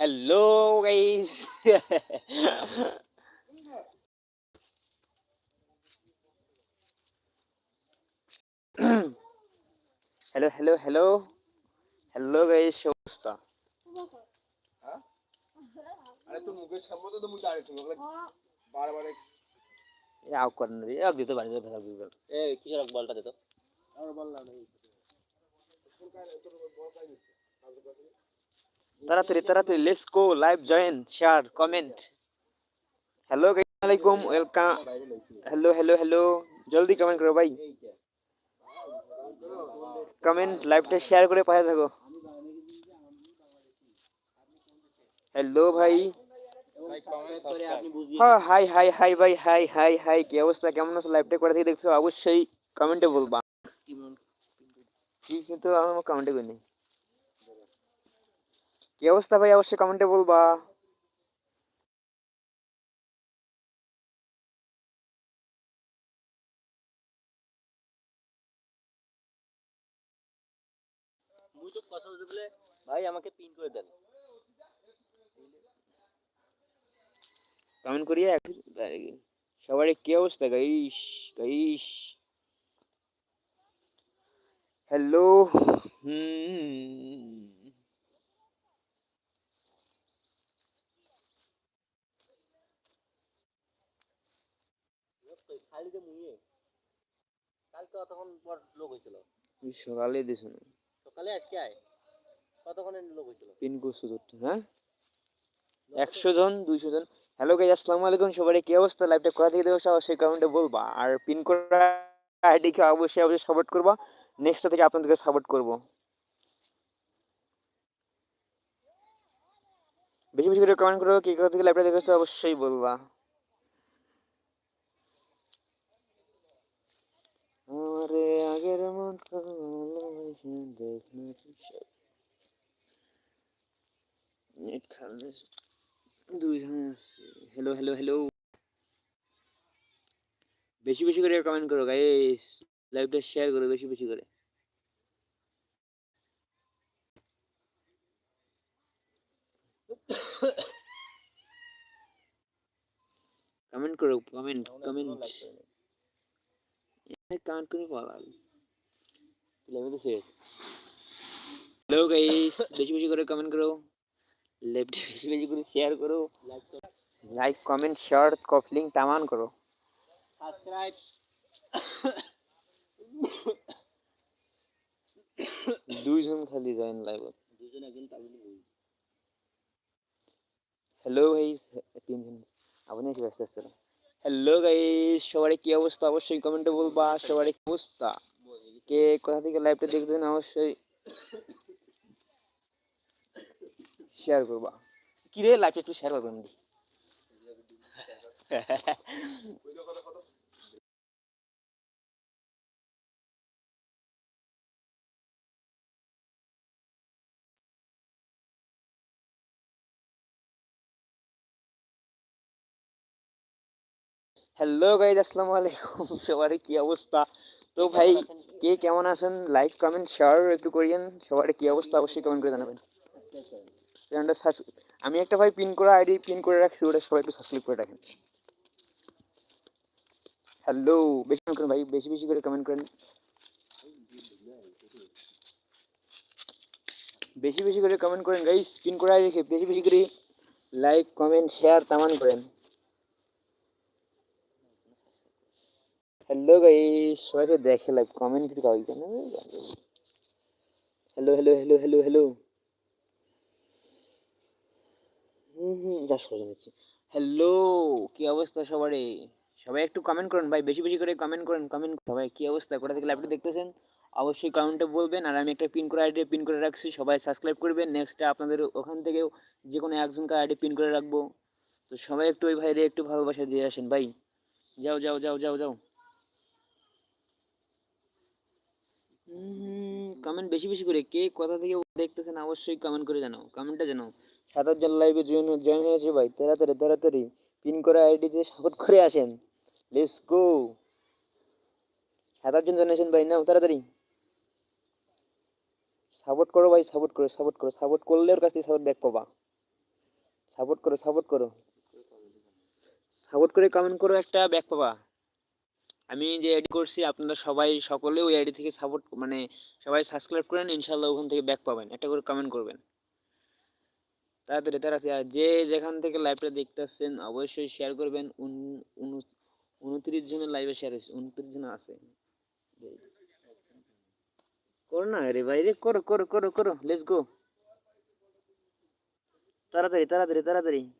Hello guys hello hello hello hello guys অবস্থা? আরে তোর মুখের সামনে তো মুখ দাঁড়িয়ে ছিল বারবার আউ করেন রে আগ দিতে পারি ভেসা দিতে এ কিসের বলটা দিত আর বললাম না তাড়াতাড়ি তাড়াতাড়ি let's go live join share comment hello আলাইকুম ওয়েলকাম হ্যালো হ্যালো হ্যালো জলদি কমেন্ট করো ভাই। কমেন্ট লাইভটা শেয়ার করে পাশে থাকো। হ্যালো ভাই। হ্যাঁ হাই হাই হাই ভাই হাই হাই হাই কি অবস্থা? কেমন আছো? লাইভটা করে থেকে দেখছ? অবশ্যই কমেন্টে বলবা। কিন্তু আমার কমেন্টে করিনি। কি অবস্থা ভাই? অবশ্যই কমেন্টে বলবা। ভাই আমাকে পিন করে দেন। কমেন্ট করিয়ে সবার কি অবস্থা গাইস? গাইস। হ্যালো হুম। কালকে তখন পর লোক হয়েছিল সকালে সকালে আজকে আয়। কতক্ষণের লোক হয়েছিল পিন করছ হ্যাঁ? একশো জন দুইশো জন। হ্যালো গাইজ আসসালামু আলাইকুম সবাই কি অবস্থা? লাইভটা কোথা থেকে দেখো? অবশ্যই কমেন্টে বলবা। আর পিন করা আইডিকে অবশ্যই অবশ্যই সাপোর্ট করবা। নেক্সট থেকে আপনাদেরকে সাপোর্ট করব। বেশি বেশি করে কমেন্ট করো কি কোথা থেকে লাইভটা দেখেছ? অবশ্যই বলবা আমারে আগের মতো ভালোবাসা দেখনা তুই নেট খারাপ দুই হ্যালো হ্যালো হ্যালো বেশি বেশি করে কমেন্ট করো গাইস লাইভটা শেয়ার করো বেশি বেশি করে. কমেন্ট করো কমেন্ট কমেন্ট কমেন্ট করে পালাল আমি তো শেষ হ্যালো গাইস বেশি বেশি করে কমেন্ট করো। লেফট বেশি বেশি করে শেয়ার করো। লাইক কমেন্ট শেয়ার কপলিং তামান করো। সাবস্ক্রাইব দুইজন খালি জয়েন লাইভ দুজন একজন বই হ্যালো গাইস তিনজন। আপনি কি ব্যস্ত আছেন? হ্যালো গাইস সবারই কি অবস্থা? অবশ্যই কমেন্টে বলবা। সবারই কি অবস্থা? কে কোথা থেকে লাইভটা দেখবেন অবশ্যই শেয়ার করবা। কি রে লাইভটা একটু শেয়ার করবেন হ্যালো গাইজ আসসালামু আলাইকুম। সবার কি অবস্থা? তো ভাই কে কেমন আছেন? লাইক কমেন্ট শেয়ার একটু করিয়েন। সবার কি অবস্থা? অবশ্যই কমেন্ট করে জানাবেন। চ্যানেলটা আমি একটা ভাই পিন করা আইডি পিন করে রাখছি ওটা সবাই একটু সাবস্ক্রাইব করে রাখেন। হ্যালো বেশি কমেন্ট করেন ভাই বেশি বেশি করে কমেন্ট করেন। বেশি বেশি করে কমেন্ট করেন গাইস পিন করে রেখে বেশি বেশি করে লাইক কমেন্ট শেয়ার তামান করেন। হ্যালো গাইস সবাইকে দেখে লাইভ কমেন্ট কাউকে কেন? Hello hello hello hello hello hello কি অবস্থা সবারই? সবাই একটু কমেন্ট করুন ভাই, বেশি বেশি করে কমেন্ট করেন কমেন্ট সবাই কি অবস্থা? কোথা থেকে লাইভটা দেখতেছেন? অবশ্যই কমেন্টে বলবেন। আর আমি একটা পিন করে আইডি পিন করে রাখছি, সবাই সাবস্ক্রাইব করবেন। নেক্সটে আপনাদের ওখান থেকেও যে কোনো একজনকে আইডি পিন করে রাখব। তো সবাই একটু ওই ভাইরে একটু ভালোবাসা দিয়ে আসেন ভাই। যাও যাও যাও যাও যাও। কমেন্ট বেশি বেশি করে। কে কোথা থেকে দেখতেছেন অবশ্যই কমেন্ট করে জানাও। কমেন্টটা জানাও। সাত আটজন লাইভে জয়েন জয়েন হয়েছে ভাই। তাড়াতাড়ি তাড়াতাড়ি পিন করে আইডিতে সাপোর্ট করে আসেন। লেটস গো সাত আটজন জয়েন ভাই। নাও, তাড়াতাড়ি। সাপোর্ট করো ভাই সাপোর্ট করো সাপোর্ট করো। সাপোর্ট করলে ওর কাছ থেকে সাপোর্ট ব্যাক পাবা। সাপোর্ট করো সাপোর্ট করো। সাপোর্ট করে কমেন্ট করো, একটা ব্যাক পাবা। আমি যে এডি করছি, আপনারা সবাই সকলে ওই আইডি থেকে সাপোর্ট মানে সবাই সাবস্ক্রাইব করেন ইনশাল্লাহ ওখান থেকে ব্যাক পাবেন। একটা করে কমেন্ট করবেন। তাড়াতাড়ি তাড়াতাড়ি। আর যে যেখান থেকে লাইভটা দেখতেছেন, অবশ্যই শেয়ার করবেন। উন- উন- উনত্রিশ জনের লাইভে শেয়ার হয়েছে। উনত্রিশ জন আছে। করো না রে ভাই রে করো করো করো করো। লেটস গো তাড়াতাড়ি তাড়াতাড়ি তাড়াতাড়ি।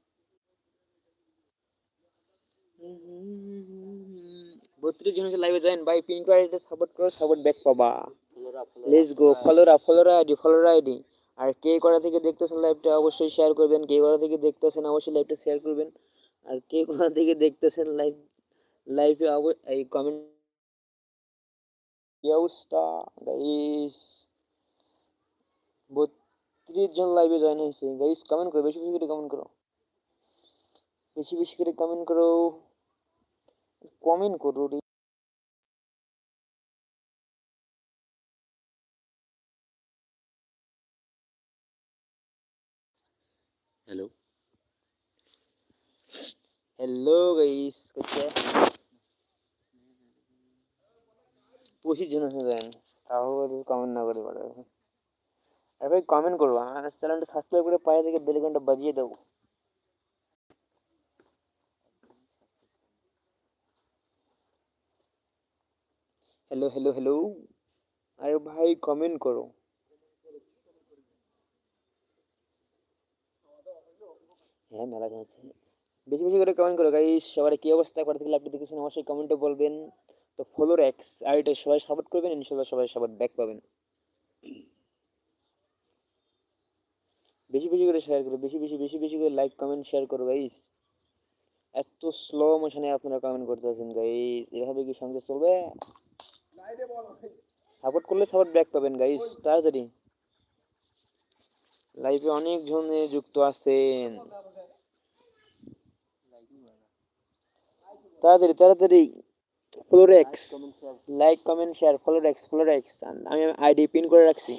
বত্রিশ জন হচ্ছে লাইভে জয়েন ভাই পিন করে সাপোর্ট করো সাপোর্ট ব্যাক পাবা। ফলোরা ফলোরা লেটস গো ফলোরা ফলোরা আইডি ফলোরা আইডি আর কে করা থেকে দেখতেছেন লাইভটা অবশ্যই শেয়ার করবেন কে করা থেকে দেখতেছেন অবশ্যই লাইভটা শেয়ার করবেন। আর কে কোথা থেকে দেখতেছেন লাইভ লাইভে এই কমেন্ট কি অবস্থা গাইস বত্রিশ জন লাইভে জয়েন হয়েছে। গাইস কমেন্ট করো বেশি বেশি করে কমেন্ট করো। বেশি বেশি করে কমেন্ট করো। কমেন্ট করো রে হ্যালো হ্যালো গাইস পঁচিশ জন দেন তাও কমেন্ট না করে পারে আর ভাই কমেন্ট করব আমার চ্যানেলটা সাবস্ক্রাইব করে পায়ে থেকে বেল আইকনটা বাজিয়ে দেবো। হ্যালো হ্যালো হ্যালো আরে ভাই কমেন্ট করো। হ্যাঁ মেলা জন আছে বেশি বেশি করে কমেন্ট করো গাইস সবার কি অবস্থা? কোথা থেকে লাইভটা দেখেছেন অবশ্যই কমেন্টে বলবেন। তো ফলোর এক্স আর এটা সবাই সাপোর্ট করবেন ইনশাল্লাহ সবাই সাপোর্ট ব্যাক পাবেন। বেশি বেশি করে শেয়ার করো, বেশি বেশি বেশি বেশি করে লাইক কমেন্ট শেয়ার করো গাইস এত স্লো মোশনে আপনারা কমেন্ট করতে আছেন গাইস এভাবে কি সঙ্গে চলবে? সাপোর্ট করলে সাপোর্ট ব্যাক পাবেন গাইস তাড়াতাড়ি। লাইভে অনেক জনে যুক্ত আছেন। তাড়াতাড়ি তাড়াতাড়ি। ফ্লোরেক্স লাইক কমেন্ট শেয়ার ফ্লোরেক্স ফ্লোরেক্স আমি আইডি পিন করে রাখছি।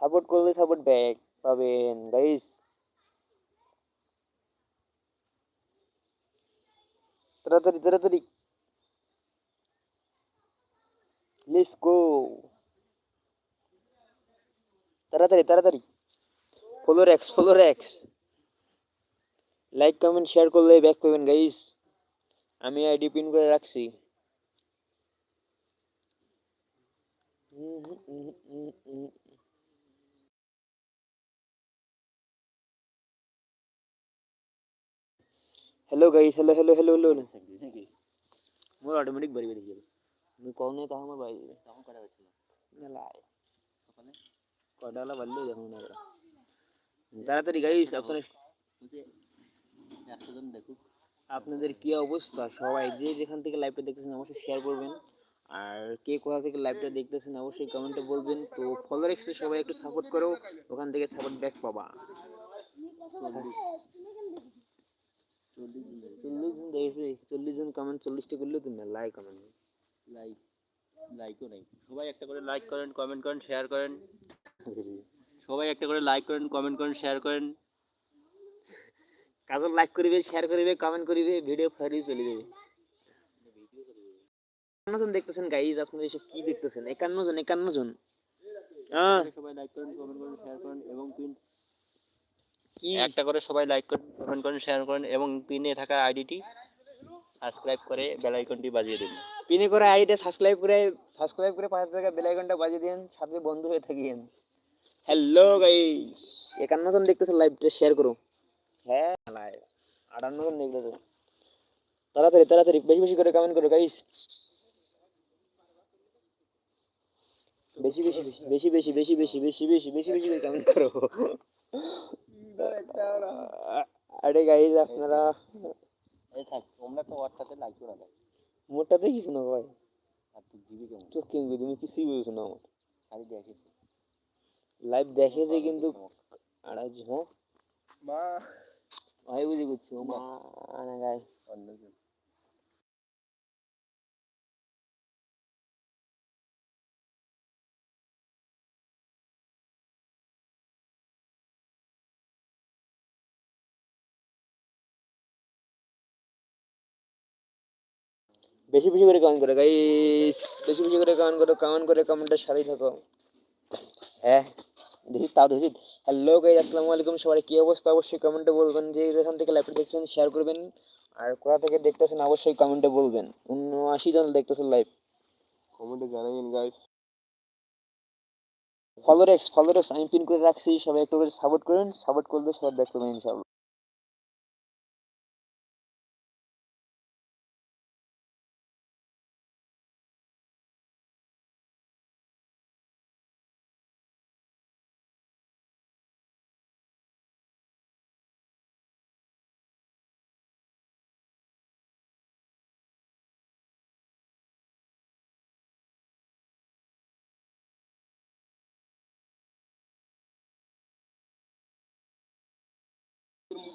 সাপোর্ট করলে সাপোর্ট ব্যাক পাবেন গাইস তাড়াতাড়ি তাড়াতাড়ি। লেটস গো তাড়াতাড়ি তাড়াতাড়ি ফ্লোরেক্স ফ্লোরেক্স লাইক কমেন্ট শেয়ার করলে ব্যাক পাবেন গাইস আমি আইডি পিন করে রাখছি। Hello guys hello hello hello hello more automatic বাড়ি বেরিয়ে যাবে তুমি কও না তাও আমার বাড়ি তখন হয়েছিল না লাই সকালে কডালা বাড়লেও দেখো না তাড়াতাড়ি গাইস আপনার একশো জন দেখুক আপনাদের কি অবস্থা সবাই যে যেখান থেকে লাইভটা দেখতেছেন অবশ্যই শেয়ার করবেন আর কে কোথা থেকে লাইভটা দেখতেছেন অবশ্যই কমেন্টে বলবেন। তো ফলোয়ার এক্সে সবাই একটু সাপোর্ট করো। ওখান থেকে সাপোর্ট ব্যাক পাবা। চল্লিশ জন দেখেছি। চল্লিশ জন কমেন্ট চল্লিশটা করলেও তুমি লাইক কমেন্ট লাইক লাইকও নেই। সবাই একটা করে লাইক করেন কমেন্ট করেন শেয়ার করেন। সবাই একটা করে লাইক করেন কমেন্ট করেন শেয়ার করেন। কাজল লাইক করিবে শেয়ার করিবে কমেন্ট করিবে ভিডিও ফারিয়ে চলে যাবে। একান্ন জন দেখতেছেন গাইজ আপনারা এসব কি দেখতেছেন? একান্ন জন একান্ন জন। সবাই লাইক করেন কমেন্ট করেন শেয়ার করেন এবং পিন কি? একটা করে সবাই লাইক করেন কমেন্ট করেন শেয়ার করেন এবং পিনে থাকা আইডিটি সাবস্ক্রাইব করে বেল আইকনটি বাজিয়ে দিন। পিনে করে আইডিটা সাবস্ক্রাইব করে সাবস্ক্রাইব করে পাশে থাকা বেল আইকনটা বাজিয়ে দিন সাথে বন্ধু হয়ে থাকিয়েন। হ্যালো গাইস একান্ন জন দেখতেছে লাইভটা শেয়ার করো। হ্যাঁ লাইভ আটান্ন জন দেখতেছে। তাড়াতাড়ি তাড়াতাড়ি বেশি বেশি করে কমেন্ট করো গাইস বেশি বেশি বেশি বেশি বেশি বেশি বেশি বেশি বেশি বেশি করে কমেন্ট করো। আরে গাইস আপনারা এই থাক তোমরা তো ওয়াটসঅ্যাপে লাইক করে দাও মোটাতে কিছু না ভাই আর তুই জিবি কেমন চোখ কিনবি তুমি কিছুই বলছো না আমার খালি দেখেছি লাইভ দেখেছে কিন্তু আড়াইশো হ্যাঁ মা ভাই বুঝি করছি ও মা না গাই অন্যজন বেশি বেশি করে কমেন্ট করো গাইস বেশি বেশি করে কমেন্ট করো কমেন্ট করে কমেন্টের সাথেই থাকো। হ্যাঁ দেখি তাও দেখি হ্যালো গাইস আসসালামু আলাইকুম। সবাই কি অবস্থা? অবশ্যই কমেন্টে বলবেন। যে যেখান থেকে লাইভটা দেখছেন শেয়ার করবেন। আর কোথা থেকে দেখতেছেন অবশ্যই কমেন্টে বলবেন। উনআশি জন দেখতেছেন লাইভ কমেন্টে জানাবেন গাইস ফলোরেক্স ফলোরেক্স আমি পিন করে রাখছি। সবাই একটু করে সাপোর্ট করেন। সাপোর্ট করলে সবাই দেখতে পাবেন ইনশাআল্লাহ।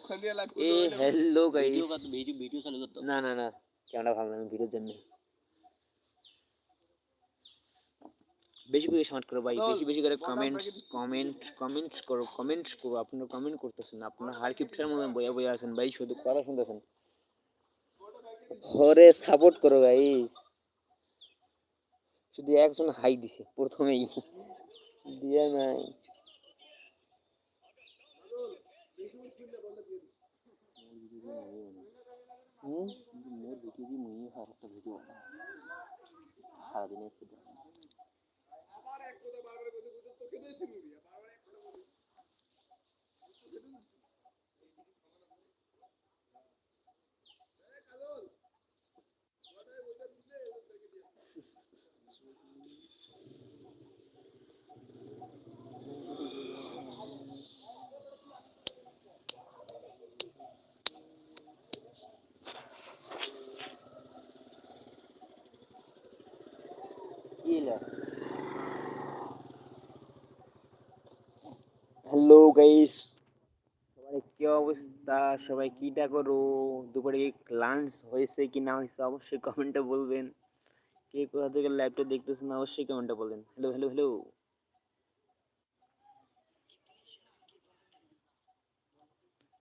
এ hello guys video video video চালু করতে না না না ক্যামেরা ভালো না ভিডিওর জন্য। বেশি বেশি সামাট করো ভাই বেশি বেশি করে কমেন্টস কমেন্ট কমেন্টস করো কমেন্টস করো আপনারা কমেন্ট করতেছেন আপনারা হার কিপটার মধ্যে বইয়া বইয়া আছেন ভাই শুধু কথা শুনতেছেন। ঘরে সাপোর্ট করো গাইস শুধু একজন হাই দিছে প্রথমেই। দিয়া নাই। হুম কিন্তু মোর ভিডিও দিয়ে মুই আর একটা ভিডিও সারাদিনে একটু দেখি। কি এলা? হ্যালো গাইস সবাই কি অবস্থা? সবাই কিটা করো? দুপুরে কি লাঞ্চ হয়েছে কি না হয়েছে অবশ্যই কমেন্টে বলবেন। কে কোথা থেকে লাইভটা দেখতেছেন অবশ্যই কমেন্টে বলবেন। হ্যালো হ্যালো হ্যালো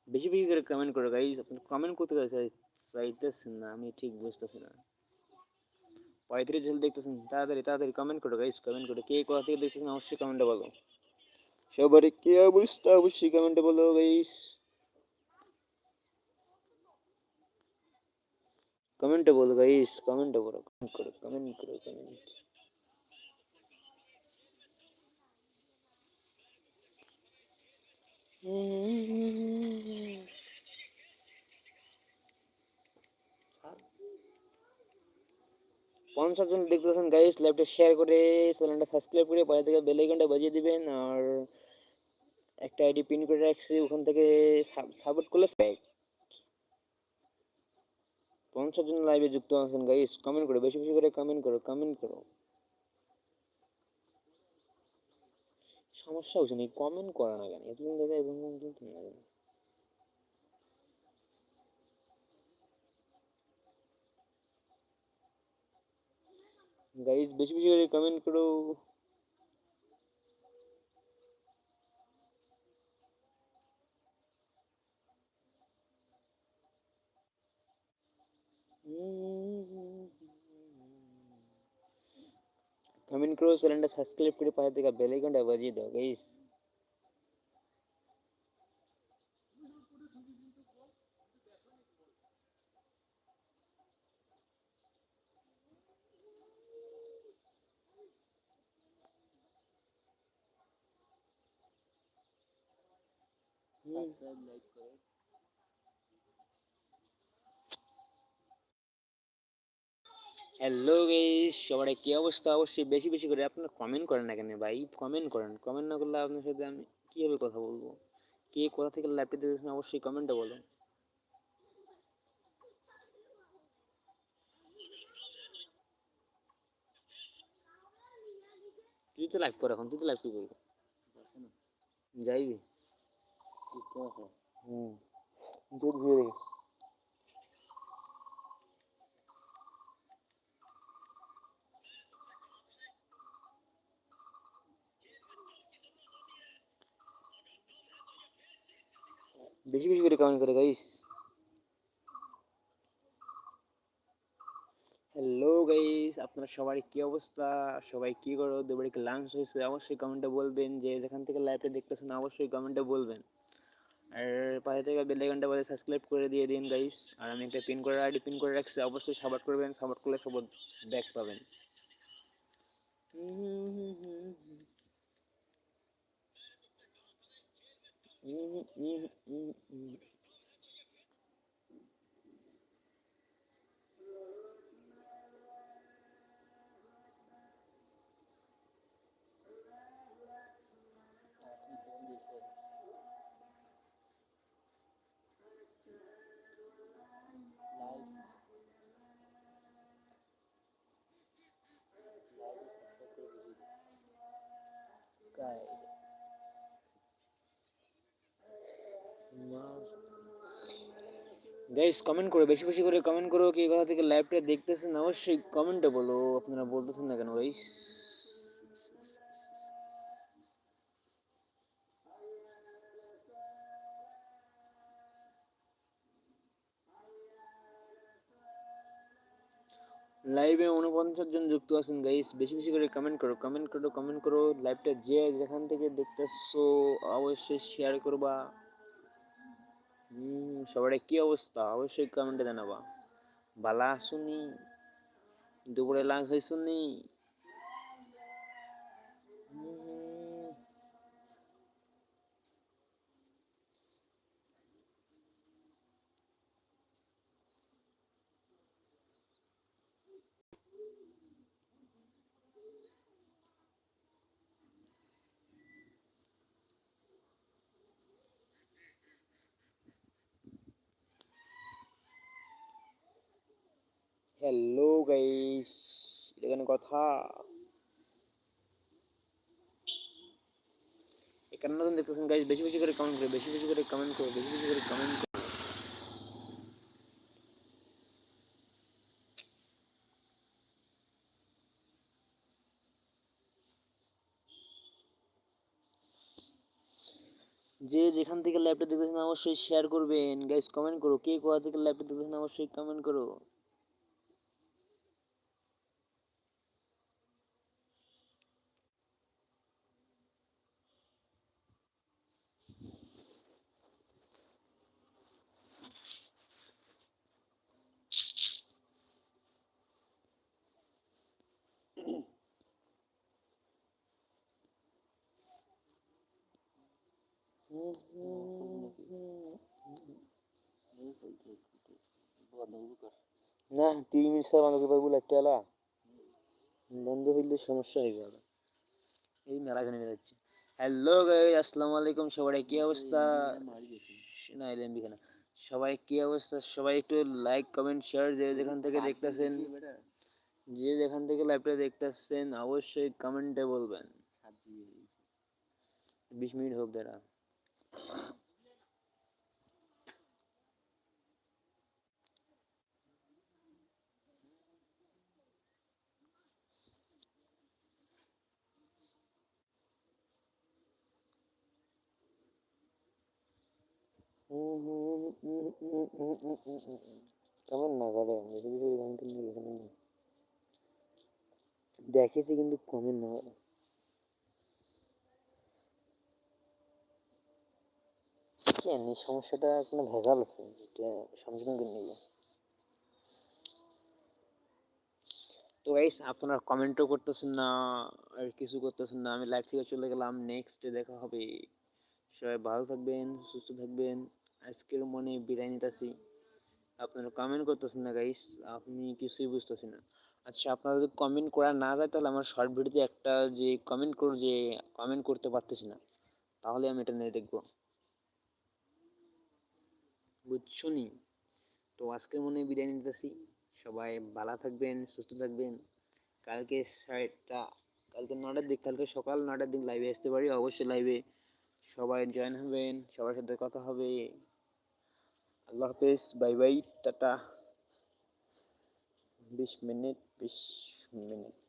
বেশি বেশি করে কমেন্ট করো গাইস আপনি কমেন্ট করতে চাই- চাইতেছেন না, আমি ঠিক বুঝতেছি না। পঁয়ত্রিশ জন দেখতেছেন, তাড়াতাড়ি তাড়াতাড়ি কমেন্ট করো গাইস কমেন্ট করো। কে কোথা থেকে দেখতেছেন অবশ্যই কমেন্টে বলো। সবারই কি অবস্থা? অবশ্যই কমেন্টে বলো গাইস কমেন্টে বলো গাইস কমেন্টে বলো কমেন্ট করো কমেন্ট করো কমেন্ট পঞ্চাশ জন দেখতেছেন গাইস লাইভটা শেয়ার করে চ্যানেলটা সাবস্ক্রাইব করে পরে থেকে বেল আইকনটা বাজিয়ে দিবেন, আর একটা আইডি পিন করে রাখছি, ওখান থেকে সাপোর্ট করলে ফ্যাক পঞ্চাশ জন লাইভে যুক্ত আছেন গাইস কমেন্ট করো, বেশি বেশি করে কমেন্ট করো কমেন্ট করো। সমস্যা হচ্ছে না কমেন্ট করা না কেন? এতদিন দেখে পর্যন্ত না। কেন? গাইস বেশি বেশি করে কমেন্ট করো। কমেন্ট করো চ্যানেলটা সাবস্ক্রাইব করে পাশে থেকে বেল আইকনটা বাজিয়ে দাও গাইস সাবস্ক্রাইব লাইক করে হ্যালো গাইস সবার কি অবস্থা? অবশ্যই বেশি বেশি করে আপনারা কমেন্ট করেন না কেন ভাই? কমেন্ট করেন। কমেন্ট না করলে আপনার সাথে আমি কীভাবে কথা বলব? কে কোথা থেকে লাইভটা দেখেছেন অবশ্যই কমেন্টে বলো তুই তো লাইভ কর এখন তুই তো লাইভ কি করবি? যাইবি? হুম। ভিড়ে দেখি। বেশি বেশি করে কমেন্ট করে গাইস হ্যালো গাইস আপনার সবার কি অবস্থা? সবাই কি করো? দুবারে কি লাঞ্চ হয়েছে? অবশ্যই কমেন্টে বলবেন যে যেখান থেকে লাইভটা দেখতেছেন, অবশ্যই কমেন্টে বলবেন। আর পাশে থেকে বেল আইকনটা বলে সাবস্ক্রাইব করে দিয়ে দিন গাইস আর আমি একটা পিন করে আইডি পিন করে রাখছি, অবশ্যই সাপোর্ট করবেন সাপোর্ট করলে সব ব্যাক পাবেন। guys. গাইস কমেন্ট করো, বেশি বেশি করে কমেন্ট করো, কি কোথা থেকে লাইভটা দেখতেছেন, অবশ্যই কমেন্টে বলো, আপনারা বলতেছেন না কেন গাইস লাইভে উনপঞ্চাশ জন যুক্ত আছেন গাইস বেশি বেশি করে কমেন্ট করো কমেন্ট করো কমেন্ট করো লাইভটা যে যেখান থেকে দেখতেছো, অবশ্যই শেয়ার করবা। হুম সবার কি অবস্থা? অবশ্যই কমেন্টে জানাবা। বালা আসুনি দুপুরে লাঞ্চ হয়েছুনি হ্যালো গাইস এখানে কথা? এখানে নতুন দেখতেছেন গাইস বেশি বেশি করে কমেন্ট করো, বেশি বেশি করে কমেন্ট করো, বেশি বেশি করে কমেন্ট করো। যে যেখান থেকে লাইভটা দেখতেছেন, অবশ্যই শেয়ার করবেন। গাইস কমেন্ট করো, কে কোথা থেকে লাইভটা দেখতেছেন, অবশ্যই কমেন্ট করো। না তিন মিনিট ছাড়া বন্ধ করতে পারব লাইটটা এলা বন্ধ হইলে সমস্যা হয়ে গেল এই মেলা খানে যাচ্ছি। হ্যালো আসসালামু আলাইকুম সবাই কি অবস্থা? না এলএমবি খানা সবাই কি অবস্থা? সবাই একটু লাইক কমেন্ট শেয়ার যে যেখান থেকে দেখতেছেন যে যেখান থেকে লাইভটা দেখতেছেন অবশ্যই কমেন্টে বলবেন। বিশ মিনিট হোক দাঁড়া। কেমন না করে বেশি বেশি গান কিন্তু এখানে দেখেছি কিন্তু কমেন্ট না করে কেন এই সমস্যাটা ভেজাল আছে যেটা তো গাইস আপনারা কমেন্টও করতেছেন না, আর কিছু করতেছেন না। আমি লাইভ থেকে চলে গেলাম। নেক্সটে দেখা হবে। সবাই ভালো থাকবেন, সুস্থ থাকবেন। আজকের মনে বিদায় নিতেছি আপনারা কমেন্ট করতেছেন না গাইস আপনি কিছুই বুঝতেছেন না। আচ্ছা আপনারা যদি কমেন্ট করা না যায়, তাহলে আমার শর্ট ভিডিওতে একটা যে কমেন্ট কর, যে কমেন্ট করতে পারতেছি না। তাহলে আমি এটা নিয়ে দেখব। বুঝছ নি? তো আজকের মনে বিদায় নিতেছি সবাই ভালো থাকবেন, সুস্থ থাকবেন। কালকে সাইডটা কালকে নটার দিক, কালকে সকাল নটার দিক লাইভে আসতে পারি। অবশ্যই লাইভে সবাই জয়েন হবেন, সবার সাথে কথা হবে। আল্লাহ হাফেজ বাই বাই টাটা বিশ মিনিট বিশ মিনিট